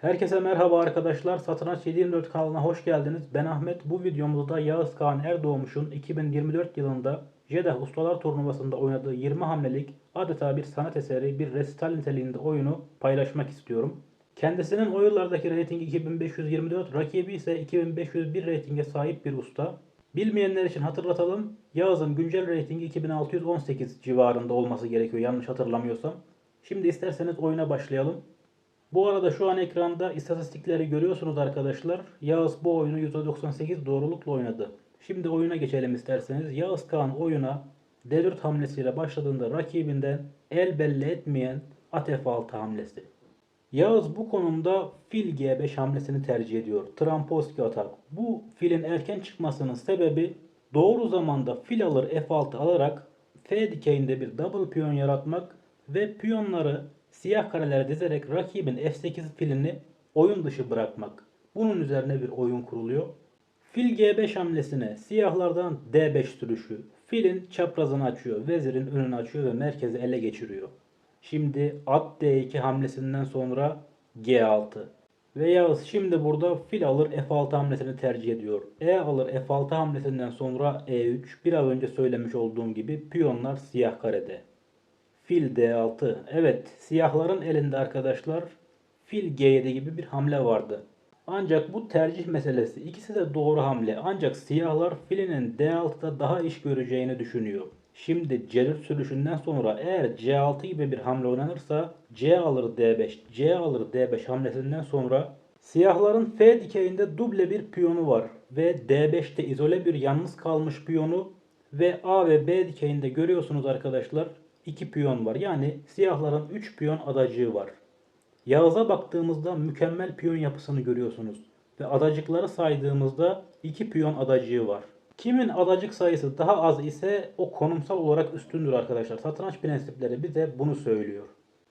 Herkese merhaba arkadaşlar. Satranç 724 kanalına hoş geldiniz. Ben Ahmet. Bu videomuzda Yağız Kağan Erdoğmuş'un 2024 yılında Jeddah Ustalar Turnuvası'nda oynadığı 20 hamlelik adeta bir sanat eseri, bir resital niteliğinde oyunu paylaşmak istiyorum. Kendisinin o yıllardaki reytingi 2524, rakibi ise 2501 reytinge sahip bir usta. Bilmeyenler için hatırlatalım. Yağız'ın güncel reytingi 2618 civarında olması gerekiyor yanlış hatırlamıyorsam. Şimdi isterseniz oyuna başlayalım. Bu arada şu an ekranda istatistikleri görüyorsunuz arkadaşlar. Yağız bu oyunu %98 doğrulukla oynadı. Şimdi oyuna geçelim isterseniz. Yağız Kağan oyuna D4 hamlesiyle başladığında rakibinden el belli etmeyen at F6 hamlesi. Yağız bu konumda fil G5 hamlesini tercih ediyor. Tramposki atak. Bu filin erken çıkmasının sebebi doğru zamanda fil alır F6 alarak F dikeyinde bir double piyon yaratmak ve piyonları siyah karelere dizerek rakibin F8 filini oyun dışı bırakmak. Bunun üzerine bir oyun kuruluyor. Fil G5 hamlesine siyahlardan D5 sürüşü. Filin çaprazını açıyor, vezirin önünü açıyor ve merkezi ele geçiriyor. Şimdi at D2 hamlesinden sonra G6. Ve Yağız şimdi burada fil alır F6 hamlesini tercih ediyor. E alır F6 hamlesinden sonra E3. Biraz önce söylemiş olduğum gibi piyonlar siyah karede. Fil D6. Evet siyahların elinde arkadaşlar fil G7 gibi bir hamle vardı. Ancak bu tercih meselesi ikisi de doğru hamle. Ancak siyahlar filinin D6'da daha iş göreceğini düşünüyor. Şimdi C4 sürüşünden sonra eğer C6 gibi bir hamle oynanırsa C alır D5, C alır D5 hamlesinden sonra siyahların F dikeyinde duble bir piyonu var ve D5'te izole bir yalnız kalmış piyonu ve A ve B dikeyinde görüyorsunuz arkadaşlar 2 piyon var. Yani siyahların 3 piyon adacığı var. Yağız'a baktığımızda mükemmel piyon yapısını görüyorsunuz. Ve adacıkları saydığımızda 2 piyon adacığı var. Kimin adacık sayısı daha az ise o konumsal olarak üstündür arkadaşlar. Satranç prensipleri bize bunu söylüyor.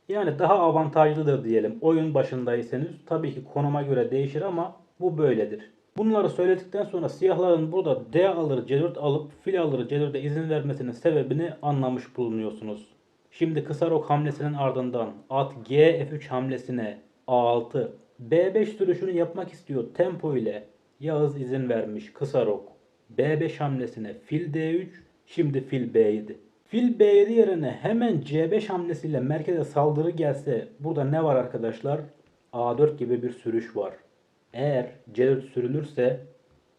Yani daha avantajlıdır diyelim oyun başındaysanız. Tabii ki konuma göre değişir ama bu böyledir. Bunları söyledikten sonra siyahların burada D alır C4 alıp fil alır C4'e izin vermesinin sebebini anlamış bulunuyorsunuz. Şimdi kısa rok hamlesinin ardından at G F3 hamlesine A6 B5 sürüşünü yapmak istiyor tempo ile Yağız izin vermiş kısa rok B5 hamlesine fil D3 şimdi fil B7 Fil B7 yerine hemen C5 hamlesiyle merkeze saldırı gelse burada ne var arkadaşlar? A4 gibi bir sürüş var. Eğer C4 sürülürse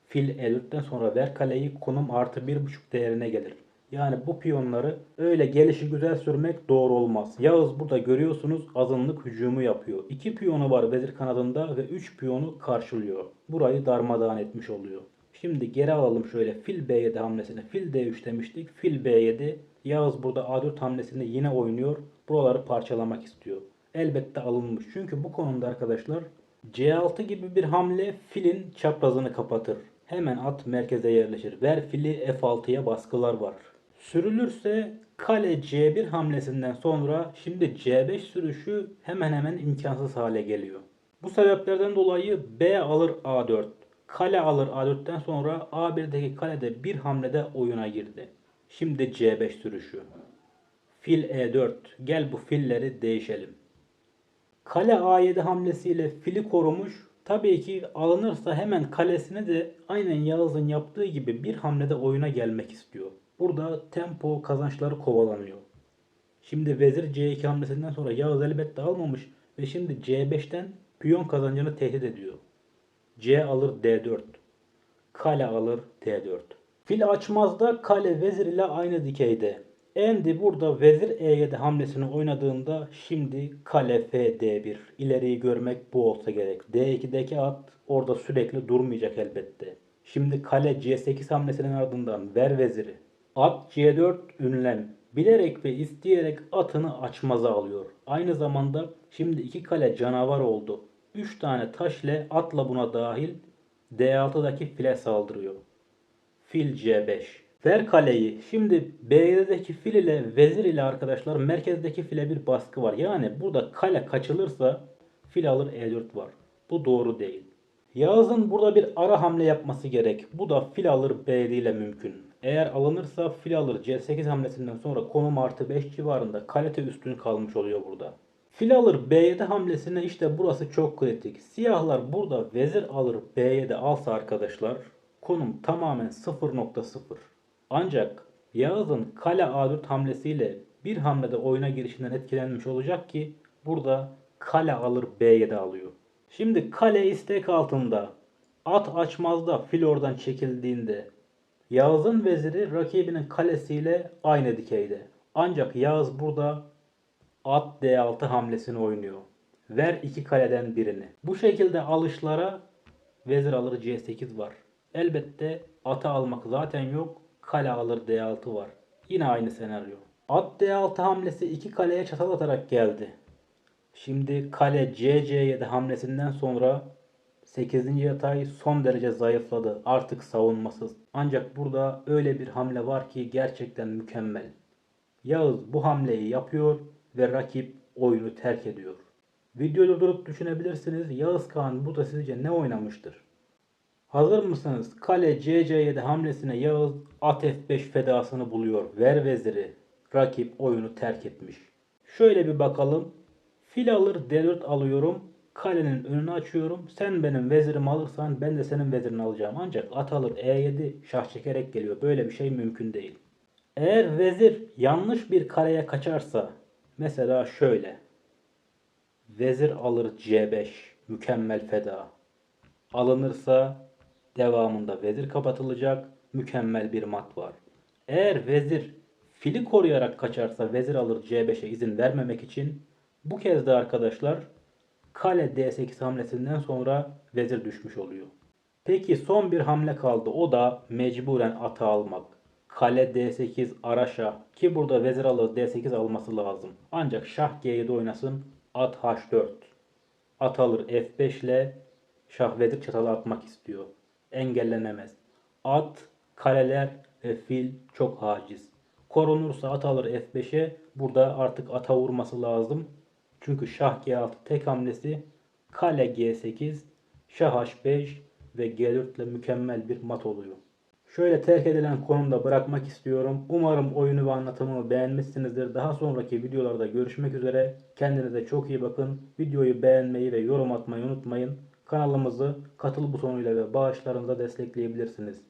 fil E4'ten sonra ver kaleyi konum artı 1.5 değerine gelir. Yani bu piyonları öyle gelişi güzel sürmek doğru olmaz. Yağız burada görüyorsunuz azınlık hücumu yapıyor. 2 piyonu var vezir kanadında ve 3 piyonu karşılıyor. Burayı darmadağın etmiş oluyor. Şimdi geri alalım şöyle fil B7 hamlesine. Fil D3 demiştik. Fil B7. Yağız burada A4 hamlesinde yine oynuyor. Buraları parçalamak istiyor. Elbette alınmış. Çünkü bu konumda arkadaşlar C6 gibi bir hamle filin çaprazını kapatır. Hemen at merkeze yerleşir. Ver fili F6'ya baskılar var. Sürülürse kale C1 hamlesinden sonra şimdi C5 sürüşü hemen hemen imkansız hale geliyor. Bu sebeplerden dolayı B alır A4. Kale alır A4'ten sonra A1'deki kalede bir hamlede oyuna girdi. Şimdi C5 sürüşü. Fil E4. Gel bu filleri değişelim. Kale A7 hamlesiyle fili korumuş. Tabii ki alınırsa hemen kalesine de aynen Yağız'ın yaptığı gibi bir hamlede oyuna gelmek istiyor. Burada tempo kazançları kovalanıyor. Şimdi vezir C2 hamlesinden sonra Yağız elbette almamış ve şimdi C5'ten piyon kazancını tehdit ediyor. C alır D4. Kale alır D4. Fil açmazda kale vezir ile aynı dikeyde. Endi burada vezir E7 hamlesini oynadığında şimdi kale F D1. İleriyi görmek bu olsa gerek. D2'deki at orada sürekli durmayacak elbette. Şimdi kale C8 hamlesinin ardından ver veziri. At C4 ünlem. Bilerek ve isteyerek atını açmaza alıyor. Aynı zamanda şimdi iki kale canavar oldu. 3 tane taş ile atla buna dahil D6'daki file saldırıyor. Fil C5. Ver kaleyi. Şimdi B7'deki fil ile vezir ile arkadaşlar merkezdeki file bir baskı var. Yani burada kale kaçılırsa fil alır E4 var. Bu doğru değil. Yağız'ın burada bir ara hamle yapması gerek. Bu da fil alır B7 ile mümkün. Eğer alınırsa fil alır C8 hamlesinden sonra konum artı 5 civarında kalite üstün kalmış oluyor burada. Fil alır B7 hamlesine işte burası çok kritik. Siyahlar burada vezir alır B7 alsa arkadaşlar konum tamamen 0.0. Ancak Yağız'ın kale A4 hamlesiyle bir hamlede oyuna girişinden etkilenmiş olacak ki burada kale alır B7 alıyor. Şimdi kale istek altında at açmazda fil oradan çekildiğinde Yağız'ın veziri rakibinin kalesiyle aynı dikeyde. Ancak Yağız burada at D6 hamlesini oynuyor. Ver iki kaleden birini. Bu şekilde alışlara vezir alır C8 var. Elbette atı almak zaten yok. Kale alır D6 var. Yine aynı senaryo. At D6 hamlesi iki kaleye çatal atarak geldi. Şimdi kale CC7 hamlesinden sonra 8. yatay son derece zayıfladı. Artık savunmasız. Ancak burada öyle bir hamle var ki gerçekten mükemmel. Yağız bu hamleyi yapıyor ve rakip oyunu terk ediyor. Videoyu durdurup düşünebilirsiniz. Yağız Kağan burada sizce ne oynamıştır? Hazır mısınız? Kale CC7 hamlesine Yağız at F5 fedasını buluyor. Ver veziri. Rakip oyunu terk etmiş. Şöyle bir bakalım. Fil alır D4 alıyorum. Kalenin önünü açıyorum. Sen benim vezirimi alırsan ben de senin vezirini alacağım. Ancak at alır E7 şah çekerek geliyor. Böyle bir şey mümkün değil. Eğer vezir yanlış bir kareye kaçarsa mesela şöyle. Vezir alır C5 mükemmel feda. Alınırsa devamında vezir kapatılacak mükemmel bir mat var. Eğer vezir fili koruyarak kaçarsa vezir alır C5'e izin vermemek için bu kez de arkadaşlar kale D8 hamlesinden sonra vezir düşmüş oluyor. Peki son bir hamle kaldı. O da mecburen atı almak. Kale D8 ara şah ki burada vezir alır D8 alması lazım. Ancak şah G7 oynasın at H4. At alır F5 ile şah vezir çatalı atmak istiyor. Engellenemez. At, kaleler ve fil çok haciz. Korunursa at alır F5'e burada artık ata vurması lazım. Çünkü şah G6 tek hamlesi kale G8, şah H5 ve G4 ile mükemmel bir mat oluyor. Şöyle terk edilen konumda bırakmak istiyorum. Umarım oyunu ve anlatımımı beğenmişsinizdir. Daha sonraki videolarda görüşmek üzere. Kendinize çok iyi bakın. Videoyu beğenmeyi ve yorum atmayı unutmayın. Kanalımızı katıl butonuyla ve bağışlarınıza destekleyebilirsiniz.